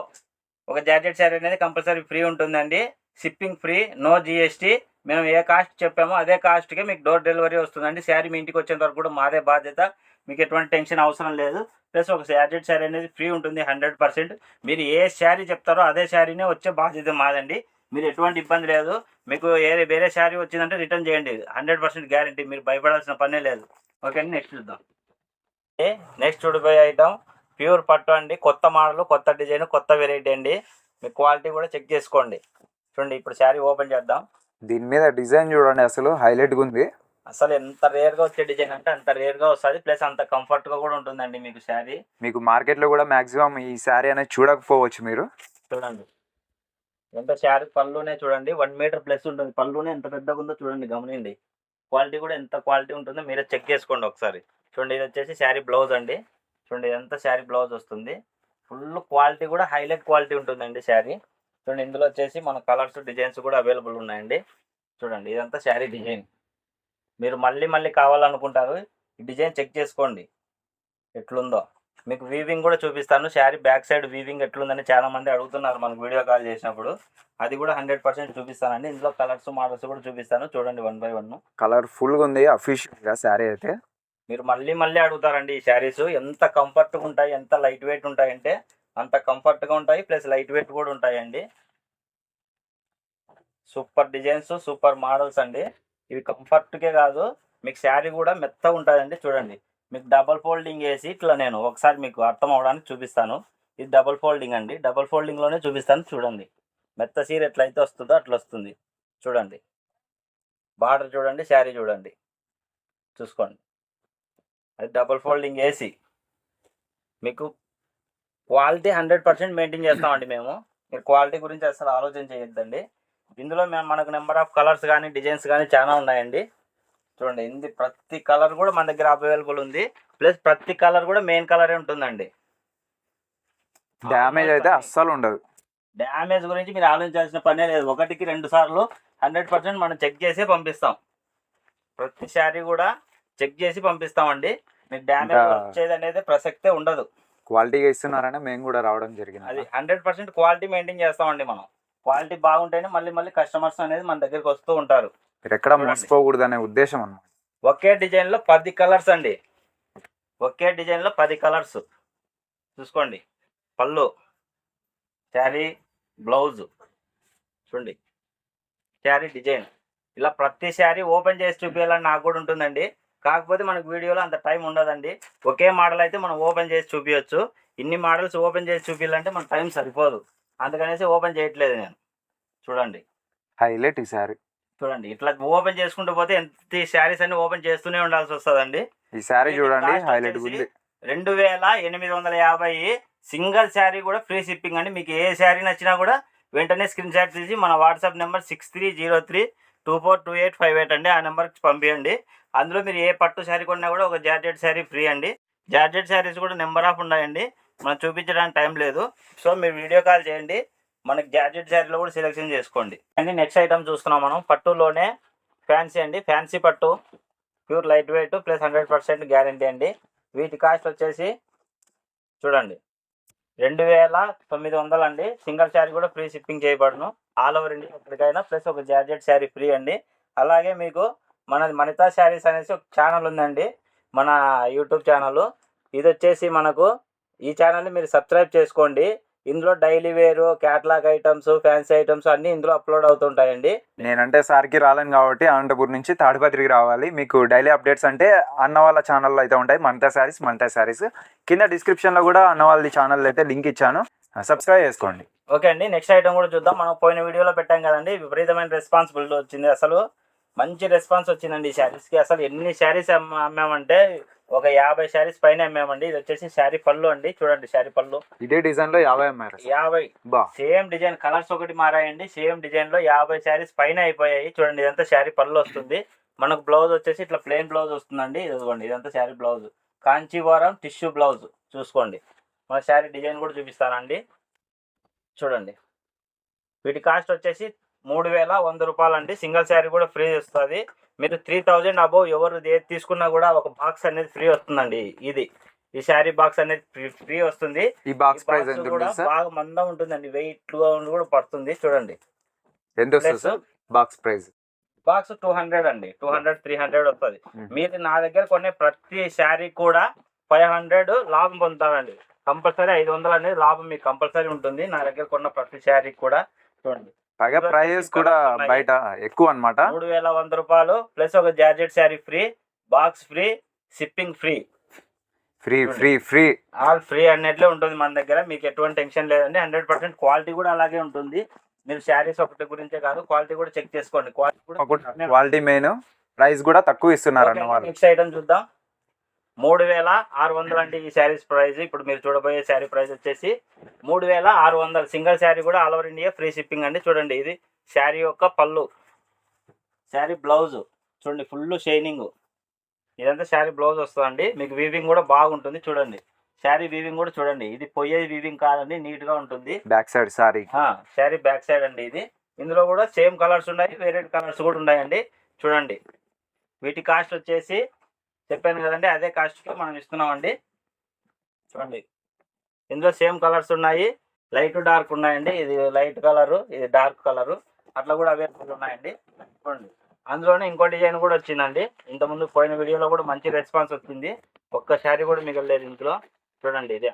ఒక జాకెట్ శారీ అనేది కంపల్సరీ ఫ్రీ ఉంటుందండి. షిప్పింగ్ ఫ్రీ నో జిఎస్టీ మేము ఏ కాస్ట్ చెప్పామో అదే కాస్ట్కే మీకు డోర్ డెలివరీ వస్తుందండి. శారీ మీ ఇంటికి వచ్చేంత వరకు కూడా మాదే బాధ్యత. మీకు ఎటువంటి టెన్షన్ అవసరం లేదు. ప్లస్ ఒక జాకెట్ శారీ అనేది ఫ్రీ ఉంటుంది హండ్రెడ్ పర్సెంట్ మీరు ఏ శారీ చెప్తారో అదే శారీనే వచ్చే బాధ్యత మాదండి. మీరు ఎటువంటి ఇబ్బంది లేదు. మీకు ఏ వేరే శారీ వచ్చిందంటే రిటర్న్ చేయండి. హండ్రెడ్ పర్సెంట్ గ్యారంటీ మీరు భయపడాల్సిన పనే లేదు. ఓకే అండి నెక్స్ట్ చూద్దాం. నెక్స్ట్ చూడిపోయే ఐటమ్ ప్యూర్ పట్టు అండి. కొత్త మోడల్ కొత్త డిజైన్ కొత్త వెరైటీ అండి. మీ క్వాలిటీ కూడా చెక్ చేసుకోండి. చూడండి ఇప్పుడు శారీ ఓపెన్ చేద్దాం. దీని మీద డిజైన్ చూడండి అసలు హైలైట్గా ఉంది. అసలు ఎంత రేర్గా వచ్చే డిజైన్ అంటే అంత రేర్గా వస్తుంది ప్లస్ అంత కంఫర్ట్గా కూడా ఉంటుందండి మీకు శారీ. మీకు మార్కెట్లో కూడా మాక్సిమం ఈ శారీ అనేది చూడకపోవచ్చు మీరు. చూడండి. ఎంత శారీ పళ్ళునే చూడండి వన్ మీటర్ ప్లస్ ఉంటుంది. పళ్ళునే ఎంత పెద్దగా ఉందో చూడండి గమనిండి. క్వాలిటీ కూడా ఎంత క్వాలిటీ ఉంటుందో మీరే చెక్ చేసుకోండి ఒకసారి. చూడండి ఇది వచ్చేసి శారీ బ్లౌజ్ అండి. చూడండి ఇదంతా శారీ బ్లౌజ్ వస్తుంది. ఫుల్ క్వాలిటీ కూడా హైలైట్ క్వాలిటీ ఉంటుందండి శారీ. చూడండి ఇందులో వచ్చేసి మన కలర్స్ డిజైన్స్ కూడా అవైలబుల్ ఉన్నాయండి. చూడండి ఇదంతా శారీ డిజైన్. మీరు మళ్ళీ మళ్ళీ కావాలనుకుంటారు ఈ డిజైన్ చెక్ చేసుకోండి. ఎట్లుందో. మీకు వీవింగ్ కూడా చూపిస్తాను. శారీ బ్యాక్ సైడ్ వీవింగ్ ఎట్లుందని చాలా మంది అడుగుతున్నారు మనకు వీడియో కాల్ చేసినప్పుడు. అది కూడా హండ్రెడ్ పర్సెంట్ చూపిస్తానండి. ఇందులో కలర్స్ మోడల్స్ కూడా చూపిస్తాను. చూడండి వన్ బై వన్ కలర్ఫుల్గా ఉంది అఫీషియల్గా శారీ అయితే. మీరు మళ్ళీ మళ్ళీ అడుగుతారండి ఈ శారీస్. ఎంత కంఫర్ట్గా ఉంటాయి ఎంత లైట్ వెయిట్ ఉంటాయంటే అంత కంఫర్ట్గా ఉంటాయి ప్లస్ లైట్ వెయిట్ కూడా ఉంటాయండి. సూపర్ డిజైన్స్ సూపర్ మోడల్స్ అండి. ఇవి కంఫర్ట్కే కాదు మీకు శారీ కూడా మెత్తగా ఉంటుందండి చూడండి. మీకు డబల్ ఫోల్డింగ్ వేసి ఇట్లా నేను ఒకసారి మీకు అర్థం అవడానికి చూపిస్తాను. ఇది డబల్ ఫోల్డింగ్ అండి. డబల్ ఫోల్డింగ్లోనే చూపిస్తాను చూడండి. మెత్త సీర ఎట్లయితే వస్తుందో అట్లా వస్తుంది. చూడండి. బార్డర్ చూడండి శారీ చూడండి. చూసుకోండి. అది డబల్ ఫోల్డింగ్ వేసి మీకు క్వాలిటీ హండ్రెడ్ పర్సెంట్ మెయింటైన్ చేస్తామండి మేము. మీరు క్వాలిటీ గురించి అసలు ఆలోచన చేయొద్దండి. ఇందులో మేము మనకు నెంబర్ ఆఫ్ కలర్స్ కానీ డిజైన్స్ కానీ చాలా ఉన్నాయండి. చూడండి ఇది ప్రతి కలర్ కూడా మన దగ్గర అవైలబుల్ ఉంది. ప్లస్ ప్రతి కలర్ కూడా మెయిన్ కలరే ఉంటుందండి. డ్యామేజ్ అయితే అస్సలు ఉండదు. డ్యామేజ్ గురించి మీరు ఆలోచించాల్సిన పనే లేదు. ఒకటికి రెండు సార్లు హండ్రెడ్ పర్సెంట్ మనం చెక్ చేసి పంపిస్తాం. ప్రతి శారీ కూడా చెక్ చేసి పంపిస్తామండి. మీకు డ్యామేజ్ వచ్చేది అనేది ప్రసక్తే ఉండదు. క్వాలిటీగా ఇస్తున్నారని మేము కూడా రావడం జరిగింది. అది హండ్రెడ్ పర్సెంట్ క్వాలిటీ మెయింటైన్ చేస్తామండి మనం. క్వాలిటీ బాగుంటేనే మళ్ళీ మళ్ళీ కస్టమర్స్ అనేది మన దగ్గరికి వస్తూ ఉంటారు. మీరు ఎక్కడ. మోసపోకూడదు అనే ఉద్దేశం అన్నమాట. ఒకే డిజైన్లో పది కలర్స్ అండి. ఒకే డిజైన్లో పది కలర్స్. చూసుకోండి. పళ్ళు శారీ బ్లౌజ్. చూడండి. శారీ డిజైన్. ఇలా ప్రతి శారీ ఓపెన్ చేసి చూపించాలని నాకు కూడా ఉంటుందండి. కాకపోతే మనకు వీడియోలో అంత టైం ఉండదండి. ఒకే మోడల్ అయితే మనం ఓపెన్ చేసి చూపించవచ్చు ఇన్ని మోడల్స్ ఓపెన్ చేసి చూపించాలంటే మన టైం సరిపోదు. అందుకనేసి ఓపెన్ చేయట్లేదు నేను. చూడండి. హైలైట్ ఈ సారీ చూడండి. ఇట్లా ఓపెన్ చేసుకుంటూ పోతే ఎంత శారీస్ అన్ని ఓపెన్ చేస్తూనే ఉండాల్సి వస్తుందండి. ఈ సారీ దీని చూడండి. హైలైట్ ఉంది రెండు వేల ఎనిమిది వందల యాభై సింగిల్ శారీ కూడా ఫ్రీ షిప్పింగ్ అండి. మీకు ఏ శారీ నచ్చినా కూడా వెంటనే స్క్రీన్ షాట్ తీసి మన WhatsApp number six three zero three two four two eight five eight అండి ఆ నెంబర్కి పంపించండి అందులో మీరు ఏ పట్టు శారీ కొన్నా కూడా ఒక జార్జెట్ శారీ ఫ్రీ అండి. జార్జెట్ శారీస్ కూడా నెంబర్ ఆఫ్ ఉన్నాయండి. మనం చూపించడానికి టైం లేదు. సో మీరు వీడియో కాల్ చేయండి. మనకి జార్జెట్ శారీలో కూడా సెలెక్షన్ చేసుకోండి. అండి నెక్స్ట్ ఐటమ్ చూస్తున్నాం మనం. పట్టులోనే ఫ్యాన్సీ అండి. ఫ్యాన్సీ పట్టు. Pure light weight plus hundred percent guarantee అండి. వీటి కాస్ట్ వచ్చేసి చూడండి. రెండు వేల తొమ్మిది వందలు అండి సింగిల్ శారీ కూడా ఫ్రీ షిప్పింగ్ చేయబడను. ఆల్ ఓవర్ ఇండియా ఎక్కడికైనా ప్లస్ ఒక జార్జెట్ శారీ ఫ్రీ అండి. అలాగే మీకు మన మనితా శారీస్ అనేసి ఒక ఛానల్ ఉందండి. మన యూట్యూబ్ ఛానల్. ఇది వచ్చేసి మనకు ఈ ఛానల్ని మీరు సబ్స్క్రైబ్ చేసుకోండి. ఇందులో డైలీ వేరు క్యాట్లాగ్ ఐటమ్స్ ఫ్యాన్సీ ఐటమ్స్ అన్నీ ఇందులో అప్లోడ్ అవుతుంటాయండి. నేనంటే సార్కి రాలేను కాబట్టి అనంతపూర్ నుంచి తాడిపత్రికి రావాలి. మీకు డైలీ అప్డేట్స్ అంటే అన్న వాళ్ళ ఛానల్లో అయితే ఉంటాయి. మంతా శారీస్ మంతా శారీస్. కింద డిస్క్రిప్షన్లో కూడా అన్న వాళ్ళ ఛానల్ అయితే లింక్ ఇచ్చాను. సబ్స్క్రైబ్ చేసుకోండి. ఓకే అండి నెక్స్ట్ ఐటమ్ కూడా చూద్దాం. మనం పోయిన వీడియోలో పెట్టాం కదండి విపరీతమైన రెస్పాన్సిబిలిటీ వచ్చింది. అసలు మంచి రెస్పాన్స్ వచ్చిందండి ఈ శారీస్కి అసలు ఎన్ని శారీస్ అమ్మామంటే ఒక యాభై శారీస్ పైన అమ్మామండి. ఇది వచ్చేసి శారీ పళ్ళు అండి. చూడండి శారీ పళ్ళు. ఇదే డిజైన్లో యాభై అమ్మారు. యాభై. బా. సేమ్ డిజైన్ కలర్స్ ఒకటి మారాయండి. సేమ్ డిజైన్లో యాభై శారీస్ పైన అయిపోయాయి. చూడండి ఇదంతా శారీ పళ్ళు వస్తుంది. మనకు బ్లౌజ్ వచ్చేసి ఇట్లా ప్లెయిన్ బ్లౌజ్ వస్తుందండి. ఇదిగోండి ఇదంతా sari blouse Kanchivaram tissue blouse చూసుకోండి. మన శారీ డిజైన్ కూడా చూపిస్తానండి. చూడండి. వీటి కాస్ట్ వచ్చేసి మూడు వేల వంద రూపాయలు అండి సింగిల్ శారీ కూడా ఫ్రీ వస్తుంది. మీరు త్రీ థౌజండ్ అబోవ్ ఎవరు ఏది తీసుకున్నా కూడా ఒక బాక్స్ అనేది ఫ్రీ వస్తుందండి. ఇది. ఈ శారీ బాక్స్ అనేది ఫ్రీ వస్తుంది. ఈ బాక్స్ ప్రైస్ కూడా బాగా మందం ఉంటుందండి. వెయిట్ కూడా పడుతుంది. చూడండి. ఎంత box price. Box two hundred అండి. టూ హండ్రెడ్ త్రీ హండ్రెడ్ వస్తుంది. Hmm. మీరు నా దగ్గర కొనే ప్రతి శారీ కూడా ఫైవ్ హండ్రెడ్ లాభం పొందుతారండి. కంపల్సరీ ఐదు వందలు అనేది లాభం మీకు కంపల్సరీ ఉంటుంది. నా దగ్గర కొన్న ప్రతి శారీ కూడా చూడండి. పైగా ప్రైజెస్ కూడా. బయట ఎక్కువ అన్నమాట. మూడు వేల వంద రూపాయలు ప్లస్ ఒక georgette sari free box free shipping free. Free free free. All free అన్నట్లే ఉంటుంది మన దగ్గర. మీకు ఎటువంటి టెన్షన్ లేదండి. హండ్రెడ్ పర్సెంట్ క్వాలిటీ కూడా అలాగే ఉంటుంది. మీరు శారీస్ ఒకటి గురించే కాదు క్వాలిటీ కూడా చెక్ చేసుకోండి. క్వాలిటీ కూడా క్వాలిటీ మెయిన్ ప్రైస్ కూడా తక్కువ ఇస్తున్నారు నెక్స్ట్ ఐటమ్ చూద్దాం. మూడు వేల ఆరు వందలు అంటే ఈ శారీస్ ప్రైస్ ఇప్పుడు మీరు చూడబోయే శారీ ప్రైస్ వచ్చేసి మూడు వేల ఆరు వందలు. సింగిల్ శారీ కూడా all over India free shipping అండి. చూడండి ఇది శారీ యొక్క పళ్ళు. శారీ బ్లౌజ్ చూడండి ఫుల్ షైనింగ్ ఇదంతా శారీ బ్లౌజ్ వస్తుందండి. మీకు వీవింగ్ కూడా బాగుంటుంది. చూడండి. శారీ వీవింగ్ కూడా చూడండి. ఇది పోయేది వీవింగ్ కాదండి నీట్గా ఉంటుంది back side sorry sari back side అండి ఇది. ఇందులో కూడా సేమ్ కలర్స్ ఉన్నాయి వేరే కలర్స్ కూడా ఉన్నాయండి. చూడండి. వీటి కాస్ట్ వచ్చేసి చెప్పాను కదండి అదే కాస్ట్కి మనం ఇస్తున్నామండి. చూడండి. ఇందులో సేమ్ కలర్స్ ఉన్నాయి. లైట్ డార్క్ ఉన్నాయండి. ఇది లైట్ కలరు ఇది డార్క్ కలరు అట్లా కూడా అవైలబుల్ ఉన్నాయండి. చూడండి. అందులోనే ఇంకో డిజైన్ కూడా వచ్చిందండి. ఇంతకుముందు పోయిన వీడియోలో కూడా మంచి రెస్పాన్స్ వచ్చింది. ఒక్క శారీ కూడా మిగలలేదు ఇందులో. చూడండి ఇదే.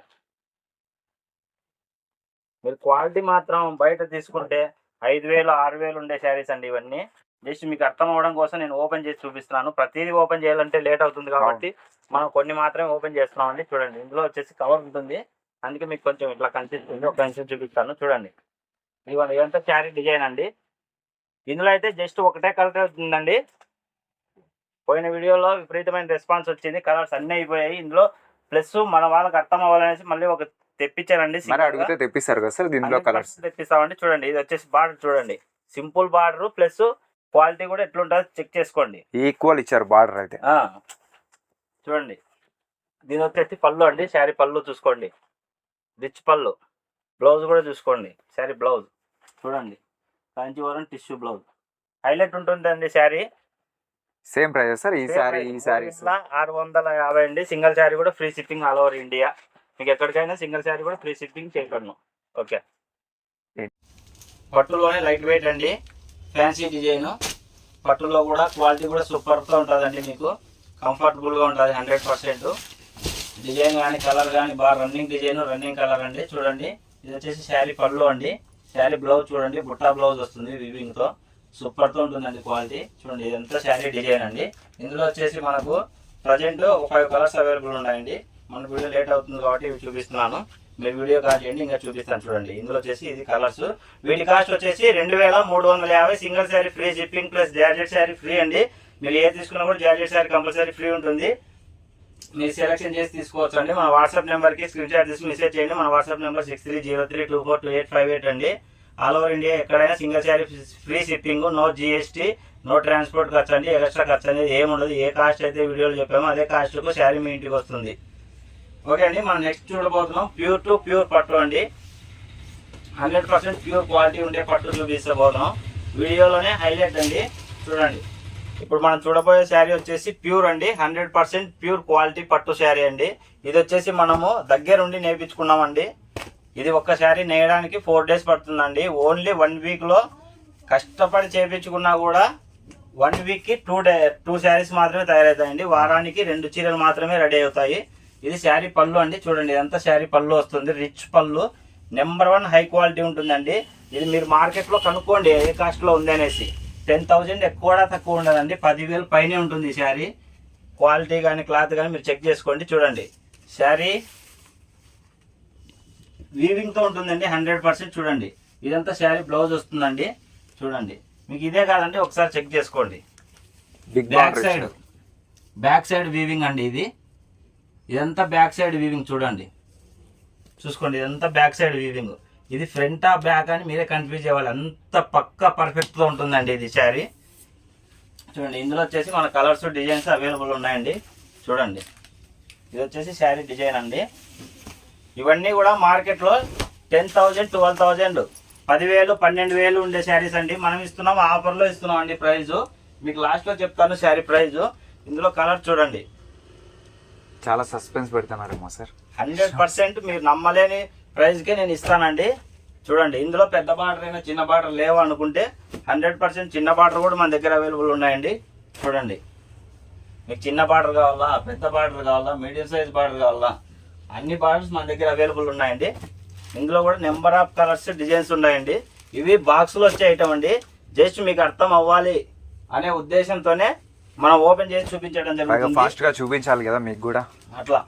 మీరు క్వాలిటీ మాత్రం బయట తీసుకుంటే ఐదు వేలు ఆరు వేలు ఉండే శారీస్ అండి ఇవన్నీ. జస్ట్ మీకు అర్థం అవ్వడం కోసం నేను ఓపెన్ చేసి చూపిస్తున్నాను. ప్రతిదీ ఓపెన్ చేయాలంటే లేట్ అవుతుంది కాబట్టి మనం కొన్ని మాత్రమే ఓపెన్ చేస్తున్నాం అండి చూడండి ఇందులో వచ్చేసి కవర్ ఉంటుంది. అందుకే మీకు కొంచెం ఇట్లా కనిపిస్తుంది. ఒక నిమిషం చూపిస్తాను. చూడండి. ఇదిగోండి ఇదంతా శారీ డిజైన్ అండి. ఇందులో అయితే జస్ట్ ఒకటే కలర్ ఉందండి పోయిన వీడియోలో విపరీతమైన రెస్పాన్స్ వచ్చింది. కలర్స్ అన్నీ అయిపోయాయి. ఇందులో ప్లస్ మన వాళ్ళకి అర్థం అవ్వాలనేసి మళ్ళీ ఒక తెప్పించానండి మరి. అడిగితే తెప్పిస్తారు కదా సార్ దీనిలో 100% కలర్స్ తెప్పిస్తామండి. చూడండి ఇది వచ్చేసి బార్డర్ చూడండి. సింపుల్ బార్డర్ ప్లస్ క్వాలిటీ కూడా ఎట్లుంటుందో చెక్ చేసుకోండి. ఈక్వల్ ఇచ్చారు బార్డర్ అయితే. చూడండి. దీని వచ్చేసి పళ్ళు అండి శారీ పళ్ళు చూసుకోండి. రిచ్ పళ్ళు. బ్లౌజ్ కూడా చూసుకోండి శారీ బ్లౌజ్. చూడండి కాంచీవరం టిష్యూ బ్లౌజ్. హైలైట్ ఉంటుందండి శారీ. సేమ్ ప్రైస్ సార్ ఈ సారీ ఈ సారీస్ ఆరు వందల యాభై అండి. సింగిల్ శారీ కూడా free shipping all over India మీకు ఎక్కడికైనా సింగిల్ శారీ కూడా ఫ్రీ షిప్పింగ్ చేయగలను ఓకే పట్టులోనే లైట్ వెయిట్ అండి. ఫ్యాన్సీ డిజైన్ పట్టులో కూడా క్వాలిటీ కూడా సూపర్గా ఉంటుందండి మీకు. కంఫర్టబుల్గా ఉంటుంది హండ్రెడ్ పర్సెంట్ డిజైన్ కానీ కలర్ కానీ బాగా రన్నింగ్ డిజైన్ రన్నింగ్ కలర్ అండి. చూడండి. ఇది వచ్చేసి శారీ పళ్ళు అండి. శారీ బ్లౌజ్ చూడండి. బుట్టా బ్లౌజ్ వస్తుంది వివింగ్ సూపర్తో సూపర్తో ఉంటుందండి క్వాలిటీ. చూడండి ఇదంతా శారీ డిజైన్ అండి. ఇందులో వచ్చేసి మనకు ప్రజెంట్ ఫైవ్ కలర్స్ అవైలబుల్ ఉన్నాయండి. మన వీడియో లేట్ అవుతుంది కాబట్టి ఇవి చూపిస్తున్నాను. మీరు వీడియో కాల్ చేయండి ఇంకా చూపిస్తాను చూడండి. ఇందులో వచ్చేసి ఇది కలర్స్. వీటి కాస్ట్ వచ్చేసి రెండు వేల మూడు వందల యాభై single sari free shipping plus georgette sari free అండి. మీరు ఏ తీసుకున్నా కూడా జార్జెట్ శారీ కంపల్సరీ ఫ్రీ ఉంటుంది. మీరు సెలెక్షన్ చేసి తీసుకోవచ్చు అండి మన వాట్సాప్ నెంబర్కి స్క్రీన్ షాట్ తీసి మెసేజ్ చేయండి. మన WhatsApp number six three zero three two four two eight five eight అండి. ఆల్ ఓవర్ ఇండియా ఎక్కడైనా single sari free shipping no GST no transport ఖర్చు అండి ఎక్స్ట్రా ఖర్చు అనేది ఏముండదు ఏ కాస్ట్ అయితే వీడియోలో చెప్పామో అదే కాస్ట్కు శారీ మీ ఇంటికి వస్తుంది. ఓకే అండి మనం నెక్స్ట్ చూడబోతున్నాం. ప్యూర్ టు ప్యూర్ పట్టు అండి. హండ్రెడ్ పర్సెంట్ ప్యూర్ క్వాలిటీ ఉండే పట్టు చూపిస్తబోతున్నాం. వీడియోలోనే హైలైట్ అండి. చూడండి. ఇప్పుడు మనం చూడబోయే శారీ వచ్చేసి ప్యూర్ అండి. హండ్రెడ్ పర్సెంట్ ప్యూర్ క్వాలిటీ పట్టు శారీ అండి. ఇది వచ్చేసి మనము దగ్గరుండి నేర్పించుకున్నామండి. ఇది ఒక్క శారీ నేయడానికి ఫోర్ డేస్ పడుతుందండి. ఓన్లీ వన్ వీక్లో కష్టపడి చేపించుకున్నా కూడా వన్ వీక్కి టూ డే టూ శారీస్ మాత్రమే తయారవుతాయండి. వారానికి రెండు చీరలు మాత్రమే రెడీ అవుతాయి. ఇది శారీ పళ్ళు అండి. చూడండి ఇదంతా శారీ పళ్ళు వస్తుంది. రిచ్ పళ్ళు. నెంబర్ వన్ హై క్వాలిటీ ఉంటుందండి. ఇది మీరు మార్కెట్లో కనుక్కోండి ఏ కాస్ట్లో ఉంది అనేసి. టెన్ థౌజండ్ ఎక్కువ తక్కువ ఉండదండి. పదివేలు పైనే ఉంటుంది ఈ శారీ. క్వాలిటీ కానీ క్లాత్ కానీ మీరు చెక్ చేసుకోండి చూడండి. శారీ వీవింగ్తో ఉంటుందండి హండ్రెడ్ పర్సెంట్ చూడండి. ఇదంతా శారీ బ్లౌజ్ వస్తుందండి. చూడండి. మీకు ఇదే కాదండి ఒకసారి చెక్ చేసుకోండి. Back side back side weaving అండి ఇది. ఇదంతా బ్యాక్ సైడ్ వీవింగ్ చూడండి. చూసుకోండి ఇదంతా బ్యాక్ సైడ్ వీవింగ్ ఇది ఫ్రంట్ ఆ బ్యాక్ అని మీరే కన్ఫ్యూజ్ అవ్వాలి. అంత పక్క పర్ఫెక్ట్గా ఉంటుందండి ఇది శారీ. చూడండి ఇందులో వచ్చేసి మన కలర్స్ డిజైన్స్ అవైలబుల్ ఉన్నాయండి. చూడండి. ఇది వచ్చేసి శారీ డిజైన్ అండి. ఇవన్నీ కూడా మార్కెట్లో టెన్ థౌజండ్ ట్వెల్వ్ థౌజండ్ పదివేలు పన్నెండు వేలు ఉండే శారీస్ అండి. మనం ఇస్తున్నాం ఆఫర్లో ఇస్తున్నాం అండి ప్రైజ్. మీకు లాస్ట్లో చెప్తాను శారీ ప్రైజ్. ఇందులో కలర్ చూడండి. చాలా సస్పెన్స్ పెడుతున్నారేమో సార్. హండ్రెడ్ పర్సెంట్ మీరు నమ్మలేని ప్రైస్కే నేను ఇస్తానండి. చూడండి ఇందులో పెద్ద బార్డర్ అయినా చిన్న బార్డర్ లేవు అనుకుంటే హండ్రెడ్ పర్సెంట్ చిన్న బార్డర్ కూడా మన దగ్గర అవైలబుల్ ఉన్నాయండి. చూడండి. మీకు చిన్న బార్డర్ కావాలా పెద్ద బార్డర్ కావాలా మీడియం సైజ్ బార్డర్ కావాలా? అన్ని బార్డర్స్ మన దగ్గర అవైలబుల్ ఉన్నాయండి. ఇందులో కూడా నెంబర్ ఆఫ్ కలర్స్ డిజైన్స్ ఉన్నాయండి. ఇవి బాక్స్లో వచ్చే ఐటమ్ అండి. జస్ట్ మీకు అర్థం అవ్వాలి అనే ఉద్దేశంతోనే మనం ఓపెన్ చేసి చూపించడం పైగా జరుగుతుంది. ఫాస్ట్గా చూపించాలి కదా మీకు కూడా. అట్లా.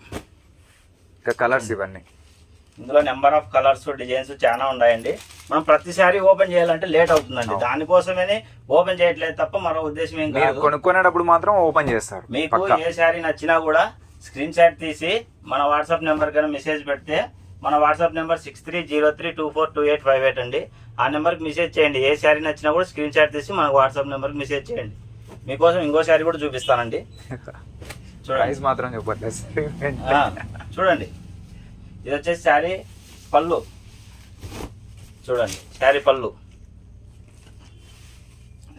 ఇంకా కలర్స్ ఇవన్నీ. ఇందులో నెంబర్ ఆఫ్ కలర్స్ డిజైన్స్ చాలా ఉన్నాయండి. మనం ప్రతిసారి ఓపెన్ చేయాలంటే లేట్ అవుతుందండి. అవును. దానికోసమేనే ఓపెన్ చేయట్లేదు తప్ప మరో ఉద్దేశం ఏం కాదు. కొనుక్కునేటప్పుడు మాత్రం ఓపెన్ చేస్తారు మీకు ఏ శారీ నచ్చినా కూడా స్క్రీన్ షాట్ తీసి మన వాట్సాప్ నెంబర్ కన్నా మెసేజ్ పెడితే మన WhatsApp number six three zero three two four two eight five eight అండి. ఆ నెంబర్కి మెసేజ్ చేయండి. ఏ శారీ నచ్చినా కూడా స్క్రీన్ షాట్ తీసి మన వాట్సాప్ నెంబర్కి మెసేజ్ చేయండి. మీకోసం ఇంకో శారీ కూడా చూపిస్తానండి. చూడండి. మాత్రం చెప్పట్లేదు. చూడండి. ఇది వచ్చేసి శారీ పళ్ళు. చూడండి. శారీ పళ్ళు.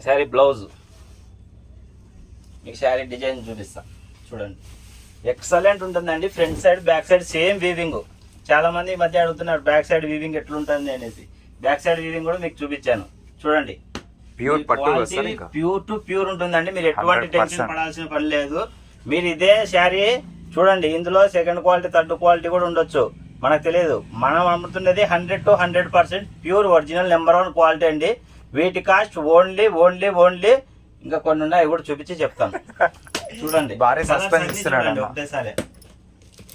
శారీ బ్లౌజ్. మీకు శారీ డిజైన్ చూపిస్తా. చూడండి. ఎక్సలెంట్ ఉంటుందండి. Front side back side same weaving చాలా మంది ఈ మధ్య అడుగుతున్నారు బ్యాక్ సైడ్ వీవింగ్ ఎట్లుంటుంది? అనేసి. బ్యాక్ సైడ్ వీవింగ్ కూడా మీకు చూపించాను. చూడండి. ప్యూర్ ప్యూర్ టు ప్యూర్ ఉంటుందండి. మీరు ఎటువంటి 100%. టెన్షన్ పడాల్సిన పని లేదు. మీరు ఇదే శారీ చూడండి ఇందులో సెకండ్ క్వాలిటీ థర్డ్ క్వాలిటీ కూడా ఉండొచ్చు. మనకు తెలియదు. మనం అమ్ముతున్నది hundred to hundred percent pure original number one quality అండి. వీటి కాస్ట్ ఓన్లీ ఓన్లీ ఓన్లీ ఇంకా కొన్ని ఉన్నాయి కూడా చూపించి చెప్తాను. చూడండి. భారీ అన్నీ ఇస్తున్నాడు. ఒకటేసారి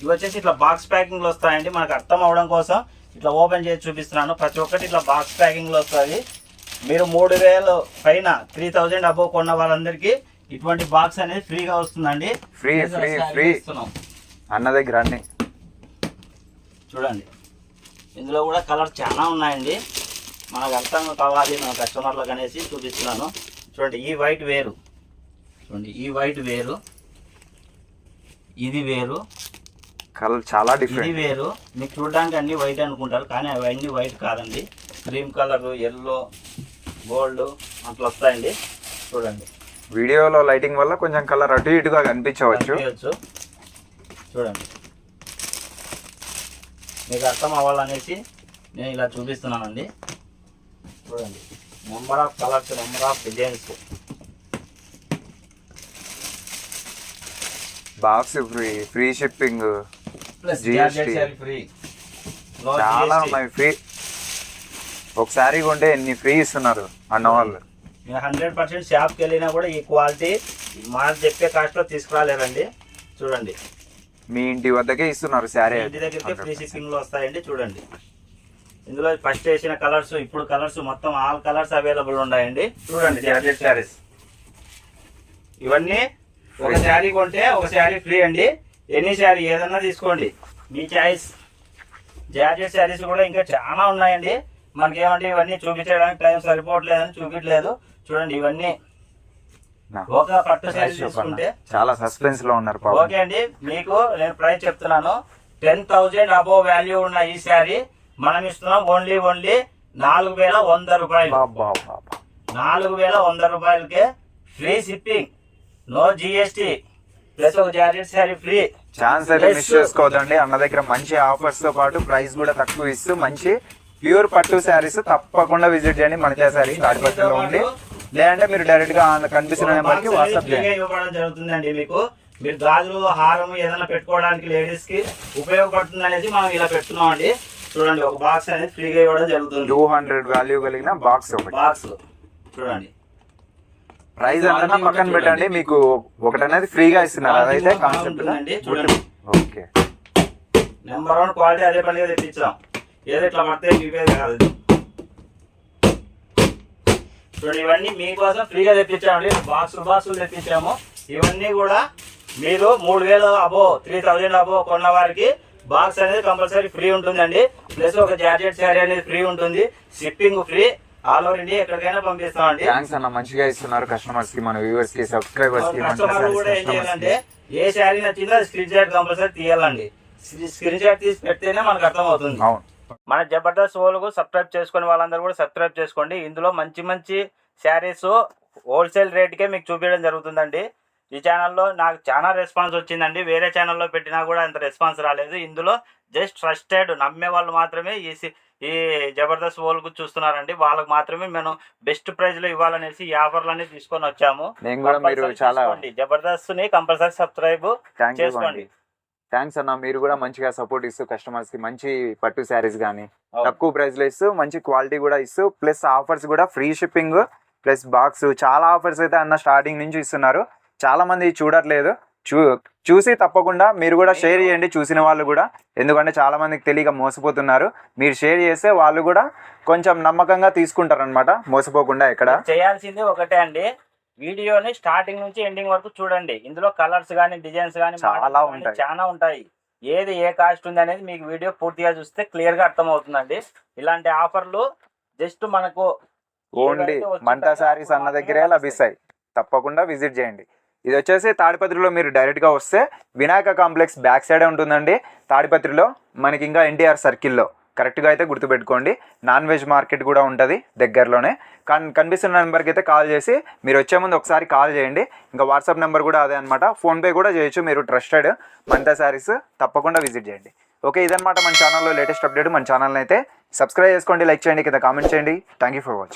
ఇవి వచ్చేసి ఇట్లా బాక్స్ ప్యాకింగ్లో వస్తాయండి. మనకు అర్థం అవడం కోసం ఇట్లా ఓపెన్ చేసి చూపిస్తున్నాను. ప్రతి ఒక్కటి ఇట్లా బాక్స్ ప్యాకింగ్లో వస్తుంది మీరు మూడు వేలు పైన త్రీ థౌజండ్ అబోవ్ కొన్న వాళ్ళందరికీ ఇటువంటి బాక్స్ అనేది ఫ్రీగా వస్తుందండి. Free free free. అన్న దగ్గర అన్ని. చూడండి. ఇందులో కూడా కలర్ చాలా ఉన్నాయండి. మనకు అర్థం కావాలి మన కస్టమర్లకు అనేసి చూపిస్తున్నాను. చూడండి ఈ వైట్ వేరు. చూడండి ఈ వైట్ వేరు. ఇది వేరు. కలర్ చాలా ఇది డిఫరెంట్ వేరు. మీకు చూడడానికి అన్ని వైట్ అనుకుంటారు కానీ అవన్నీ వైట్ కాదండి. క్రీమ్ కలర్ ఎల్లో గోల్డ్ అట్లా వస్తాయండి. చూడండి. వీడియోలో లైటింగ్ వల్ల కొంచెం కలర్ అటు ఇటుగా కనిపించవచ్చు. చూడండి. మీకు అర్థం అవ్వాలనేసి నేను ఇలా చూపిస్తున్నానండి. చూడండి. Number of colours number of designs. Box free free shipping plus. Free. చాలా ఉన్నాయి ఫ్రీ. ఒకసారి కొంటే ఎన్ని ఫ్రీ ఇస్తున్నారు అన్న వాళ్ళు. మీరు హండ్రెడ్ పర్సెంట్ షాప్కి వెళ్ళినా కూడా ఈ క్వాలిటీ మనం చెప్పే కాస్ట్లో తీసుకురాలేరండి. చూడండి. మీ ఇంటి వద్దకే ఇస్తున్నారు శారీ. ఇంటి దగ్గరికి ఫ్రీ షిప్పింగ్లో వస్తాయండి చూడండి. ఇందులో ఫస్ట్ వేసిన కలర్స్ ఇప్పుడు కలర్స్ మొత్తం ఆల్ కలర్స్ అవైలబుల్ ఉన్నాయండి. చూడండి జార్జెట్ శారీస్ ఇవన్నీ ఒక శారీ కొంటే ఒక శారీ ఫ్రీ అండి. ఎనీ శారీ ఏదన్నా తీసుకోండి. మీ చాయిస్ జార్జెట్ శారీస్ కూడా ఇంకా చాలా ఉన్నాయండి. మనకి ఏమంటే ఇవన్నీ చూపించడానికి టైం సరిపోవట్లేదని చూపించలేదు. చూడంండి ఇవన్నీ ఒక పట్టు శారీ తీసుకుంటే చాలా సస్పెన్స్లో ఉన్నారు ఓకే అండి మీకు నేను ప్రైస్ చెప్తున్నాను. టెన్ థౌజండ్ అబోవ్ వాల్యూ ఉన్న ఈ శారీ. మనం ఇస్తున్నాం ఓన్లీ ఓన్లీ నాలుగు వేల వంద రూపాయలు. నాలుగు వేల వంద రూపాయలకే free shipping. No GST plus ఒక జాకెట్ శారీ ఫ్రీ. ఛాన్స్ అయితే మిస్ చేసుకోవద్దండి. అన్న దగ్గర మంచి ఆఫర్స్తో పాటు ప్రైస్ కూడా తక్కువ ఇస్తూ మంచి ప్యూర్ పట్టు శారీస్ తప్పకుండా విజిట్ చేయండి. మనకే శారీ తాడిపత్రిలో ఉంది. లేదంటే మీరు డైరెక్ట్గా కనిపిస్తున్న నెంబర్కి వాట్సాప్ ఇవ్వడం జరుగుతుందండి మీకు. మీరు గాజులు హారం ఏదైనా పెట్టుకోవడానికి లేడీస్కి ఉపయోగపడుతుంది అనేది మనం ఇలా పెడుతున్నాం అండి చూడండి ఒక బాక్స్ అనేది ఫ్రీగా ఇవ్వడం జరుగుతుంది. టూ హండ్రెడ్ వాల్యూ కలిగిన బాక్స్ ఒకటి. బాక్స్ చూడండి. ప్రైస్ అంతా పక్కన పెట్టండి మీకు ఒకటి అనేది ఫ్రీగా ఇస్తున్నారు. అదైతే కాన్సెప్ట్ చూడండి. ఓకే. నెంబర్ వన్ క్వాలిటీ అదే పనిగా తెప్పించాం. ఏదో ఇట్లా పడితే చూపేది కాదు. చూడండి ఇవన్నీ మీకోసం ఫ్రీగా తెప్పించామండి. బాక్స్ బాక్సులు తెప్పించాము. ఇవన్నీ కూడా మీరు మూడు వేలు అబో త్రీ థౌజండ్ అబో కొన్న వారికి బాక్స్ అనేది కంపల్సరీ ఫ్రీ ఉంటుందండి. ప్లస్ ఒక జాకెట్ శారీ అనేది ఫ్రీ ఉంటుంది. Shipping free. All over India ఎక్కడికైనా పంపిస్తామండి. థ్యాంక్స్ అన్న మంచిగా ఇస్తున్నారు కస్టమర్స్కి మన వ్యూవర్స్కి సబ్స్క్రైబర్స్కి కూడా ఏం చేయాలంటే ఏ శారీ నచ్చిందో స్క్రీన్ షాట్ కంపల్సరీ తీయాలండి. స్క్రీన్ షాట్ తీసి పెడితేనే మనకు అర్థం అవుతుంది అవును. మన జబర్దస్త్ ఓలుగు సబ్స్క్రైబ్ చేసుకునే వాళ్ళందరూ కూడా సబ్స్క్రైబ్ చేసుకోండి. ఇందులో మంచి మంచి శారీస్ హోల్సేల్ రేట్కే మీకు చూపించడం జరుగుతుందండి. ఈ ఛానల్లో నాకు చాలా రెస్పాన్స్ వచ్చిందండి. వేరే ఛానల్లో పెట్టినా కూడా అంత రెస్పాన్స్ రాలేదు. ఇందులో జస్ట్ ట్రస్టెడ్ నమ్మే వాళ్ళు మాత్రమే ఈ ఈ జబర్దస్త్ ఓలుగు చూస్తున్నారండి. వాళ్ళకి మాత్రమే మేము బెస్ట్ ప్రైజ్లో ఇవ్వాలనేసి ఈ ఆఫర్లన్నీ తీసుకొని వచ్చాము. నేను కూడా మీరు Compulsory చాలా తీసుకోండి. జబర్దస్త్ని కంపల్సరీ సబ్స్క్రైబ్ చేసుకోండి. థ్యాంక్స్ అన్న మీరు కూడా మంచిగా సపోర్ట్ ఇస్తూ కస్టమర్స్కి మంచి పట్టు శారీస్ కానీ. తక్కువ ప్రైస్లో ఇస్తూ మంచి క్వాలిటీ కూడా ఇస్తూ ప్లస్ ఆఫర్స్ కూడా ఫ్రీ షిప్పింగ్ ప్లస్ బాక్స్ చాలా ఆఫర్స్ అయితే అన్న స్టార్టింగ్ నుంచి ఇస్తున్నారు. చాలా మంది చూడట్లేదు. చూ చూసి తప్పకుండా మీరు కూడా షేర్ చేయండి చూసిన వాళ్ళు కూడా. ఎందుకంటే చాలా మందికి తెలియక మోసపోతున్నారు. మీరు షేర్ చేస్తే వాళ్ళు కూడా కొంచెం నమ్మకంగా తీసుకుంటారు అనమాట మోసపోకుండా ఎక్కడ. చేయాల్సింది ఒకటే అండి. వీడియోని స్టార్టింగ్ నుంచి ఎండింగ్ వరకు చూడండి. ఇందులో కలర్స్ కానీ డిజైన్స్ కానీ చాలా ఉంటాయి. చాలా ఉంటాయి. ఏది ఏ కాస్ట్ ఉంది అనేది మీకు వీడియో పూర్తిగా చూస్తే క్లియర్గా అర్థం అవుతుందండి ఇలాంటి ఆఫర్లు జస్ట్ మనకు ఓన్లీ ఏదైతే వచ్చే మంతా టైం శారీస్ అన్న దగ్గరే. లభిస్తాయి. తప్పకుండా విజిట్ చేయండి. ఇది వచ్చేసి తాడిపత్రిలో మీరు డైరెక్ట్గా వస్తే వినాయక కాంప్లెక్స్ బ్యాక్ సైడే ఉంటుందండి. తాడిపత్రిలో మనకి ఇంకా ఎన్టీఆర్ సర్కిల్లో. కరెక్ట్గా అయితే గుర్తుపెట్టుకోండి. నాన్ వెజ్ మార్కెట్ కూడా ఉంటుంది దగ్గరలోనే. కన్ కనిపిస్తున్న నెంబర్కి అయితే కాల్ చేసి మీరు వచ్చే ముందు ఒకసారి కాల్ చేయండి. ఇంకా వాట్సాప్ నెంబర్ కూడా అదే అనమాట ఫోన్పే కూడా చేయొచ్చు మీరు ట్రస్టెడ్. మంతా శారీస్ తప్పకుండా విజిట్ చేయండి. ఓకే ఇదన్నమాట మన ఛానల్లో లేటెస్ట్ అప్డేట్. మన ఛానల్ని అయితే సబ్స్క్రైబ్ చేసుకోండి లైక్ చేయండి కింద కామెంట్ చేయండి. Thank you for watching